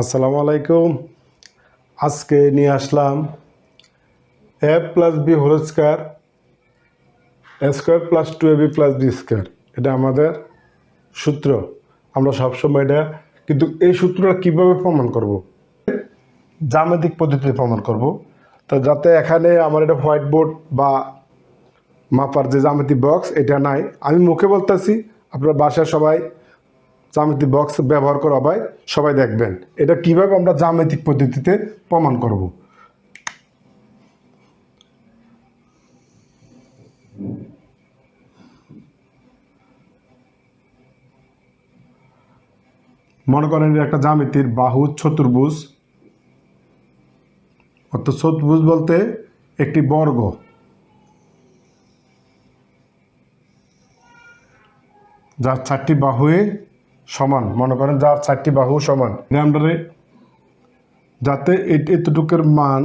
আসসালামু আলাইকুম। আজকে নিয়ে আসলাম A plus B whole square A square plus two A B plus B square এটা আমাদের সূত্র। আমরা সবসময় এটা কিন্তু এই সূত্রটা কীভাবে প্রমাণ করব? জ্যামিতিক পদ্ধতিতে প্রমাণ করব। তো যাতে এখানে আমার এটা হোয়াইট বোর্ড বা মাপার যে জ্যামিতি বক্স, এটা নাই। আমি মুখে বলতেছি, আপনার বাসায় সবাই জ্যামিতিক বক্স ব্যবহার করা হয়, সবাই দেখবেন। এটা কীভাবে আমরা জ্যামিতিক পদ্ধতিতে প্রমাণ করব? মনে করেন একটা জ্যামিতির বাহু চতুর্ভুজ। অর্থাৎ চতুর্ভুজ বলতে একটি বর্গ। যার চারটি বাহুয়ে সমান, মনে করেন যার চারটি বাহু সমান। আমরা যাতে এতটুকুর মান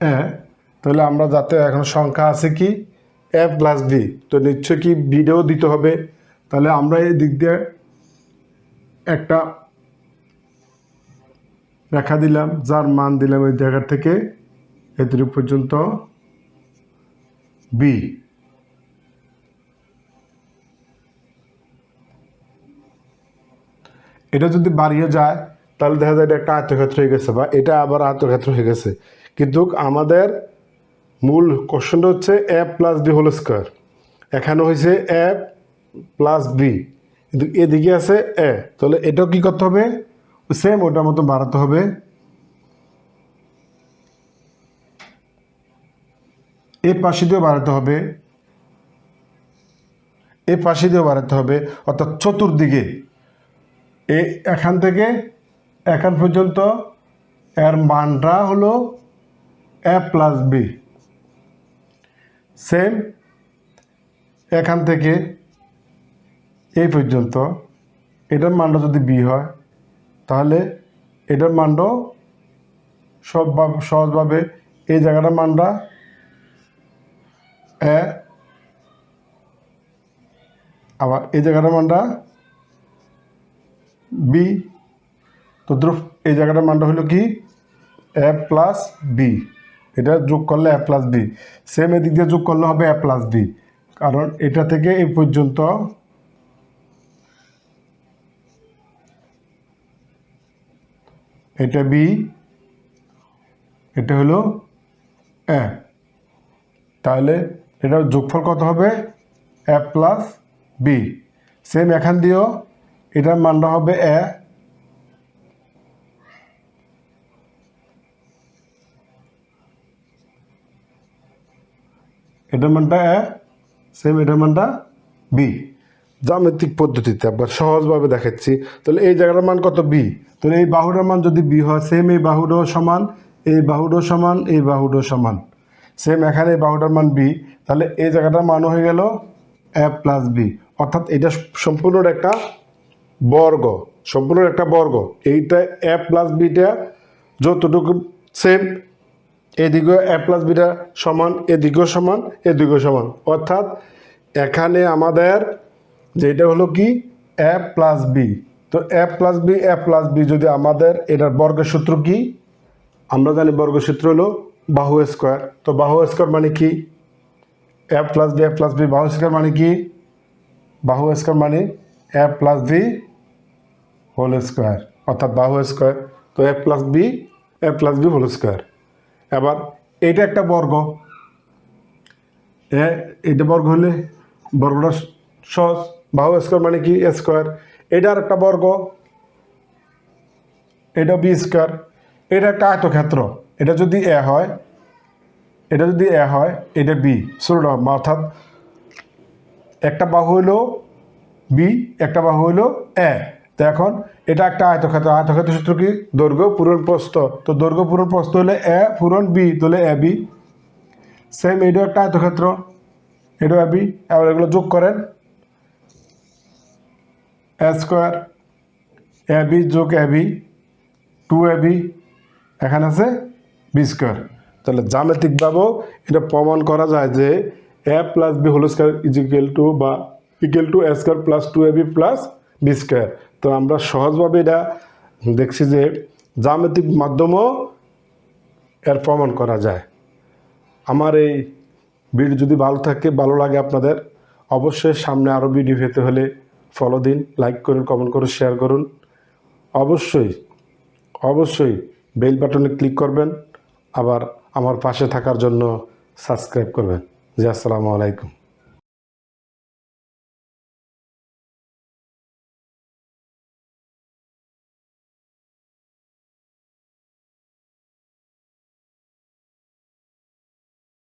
হ্যাঁ তাহলে আমরা যাতে এখন সংখ্যা আছে কি? এ প্লাস বি তো নিশ্চয় কি বিটাও দিতে হবে? তাহলে আমরা এই দিক দিয়ে একটা রেখা দিলাম, যার মান দিলাম ওই জায়গা থেকে এতটুকু পর্যন্ত বি। এটা যদি বাড়িয়ে যায়, তাহলে দেখা যায় এটা একটা আয়তক্ষেত্র হয়ে গেছে, বা এটা আবার আয়তক্ষেত্র হয়ে গেছে। কিন্তু আমাদের মূল কোশ্চেনটা হচ্ছে A plus B whole square. এখানে হয়েছে এ প্লাস বি। কিন্তু এদিকে আছে এ। তাহলে এটাও কি করতে হবে? সেম ওটার মতো বাড়াতে হবে। এই পাশে দিয়েও বাড়াতে হবে। এই পাশে দিয়েও বাড়াতে হবে। অর্থাৎ চতুর্দিকে। এই এখান থেকে এখান পর্যন্ত এর মানটা হলো এ প্লাস বি। সেম এখান থেকে এই পর্যন্ত। এটার মানটা যদি বি হয়, তাহলে এটার মানটাও সব সহজভাবে এই জায়গাটার মানটা এ, আবার এই জায়গাটার মানটা বি। তো ধ্রুব, এই জায়গাটার মানটা হলো কি? A plus B. এটা যোগ করলে এ প্লাস বি। সেম এদিক দিয়ে যোগ করলে হবে এ প্লাস বি। কারণ এটা থেকে এই পর্যন্ত এটা বি, এটা হলো এ। তাহলে এটার যোগফল কত হবে? এ প্লাস বি সেম এখান দিয়েও এটার মানটা হবে এ এটার মানটা এ সেম এটার মানটা বি জ্যামিতিক পদ্ধতিতে একবার সহজভাবে দেখাচ্ছি। তাহলে এই জায়গাটার মান কত বি তাহলে এই বাহুটার মান যদি বি হয় সেম এই বাহুটাও সমান, এই বাহুটাও সমান, এই বাহুটাও সমান। সেম এখানে বাহুটার মান বি তাহলে এই জায়গাটার মান হয়ে গেল এ প্লাস বি অর্থাৎ এটা সম্পূর্ণ একটা বর্গ সম্পূর্ণ একটা বর্গ। এইটা এ প্লাস বিটা যতটুকু সেম এদিকেও এ প্লাস বিটা সমান, এদিকেও সমান এদিকেও সমান। অর্থাৎ এখানে আমাদের যেটা হলো কি? এ প্লাস বি তো A plus B A plus B যদি আমাদের এটার বর্গের সূত্র কি? আমরা জানি বর্গের সূত্র হলো বাহু স্কোয়ার। তো বাহু স্কোয়ার মানে কি? A plus B A plus B বাহু স্কোয়ার মানে কি? বাহু স্কোয়ার মানে A plus B whole square অর্থাৎ বাহু স্কোয়ার। তো A plus B A plus B whole square এবার এইটা একটা বর্গ। এ এটা বর্গ হলে বর্গটা সহজ। বাহু স্কোয়ার মানে কি? স্কোয়ার এটার একটা বর্গ। এটা বি স্কোয়ার এটা একটা আয়তক্ষেত্র। এটা যদি এ হয়, এটা যদি এ হয়, এটা বি। শুরুটা অর্থাৎ একটা বাহু হলো বি, একটা বাহু হলো এ। তো এখন এটা একটা আয়তক্ষেত্র। আয়তক্ষেত্র সূত্র কি? দৈর্ঘ্য পূরণ প্রস্থ। তো দৈর্ঘ্য পূরণ প্রস্থ হলে এ পূরণ বি তাহলে এ বি। সেম এটাও একটা আয়তক্ষেত্র। এটাও এ বি। এবার এগুলো যোগ করেন। এ স্কোয়ার, এ বি যোগ A B, two A B. এখানে আছে বি স্কোয়ার তাহলে জ্যামিতিকভাবেও এটা প্রমাণ করা যায় যে A plus B whole square is equal to বা equal to A square plus two A B plus B square তো আমরা সহজভাবে এটা দেখছি যে জ্যামিতিক মাধ্যমেও এর প্রমাণ করা যায়। আমার এই ভিডিও যদি ভালো থাকে, ভালো লাগে আপনাদের, অবশ্যই সামনে আরও ভিডিও পেতে হলে ফলো দিন লাইক করুন কমেন্ট করুন শেয়ার করুন। অবশ্যই অবশ্যই বেল বাটনে ক্লিক করবেন। আবার আমার পাশে থাকার জন্য সাবস্ক্রাইব করবেন। জি আসসালামু আলাইকুম।